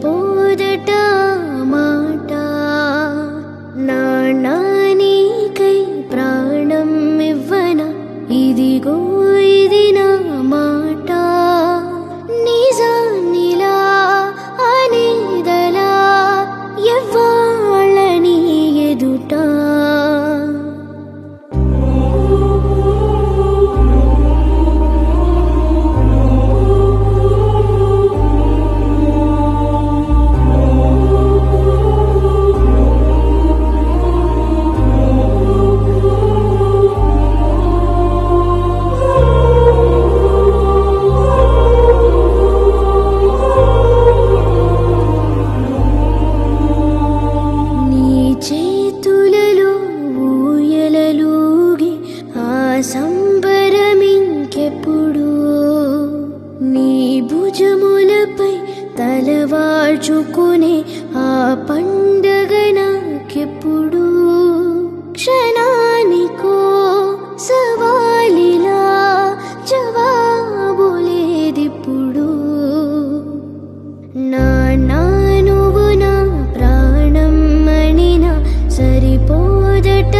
போதட்ட తలవాల్చుకునే ఆ పండగ నాకెప్పుడు క్షణానికో సవాలిలా జవాబు లేదిప్పుడు. నా నువ్వు నా ప్రాణం మణిన సరిపోదట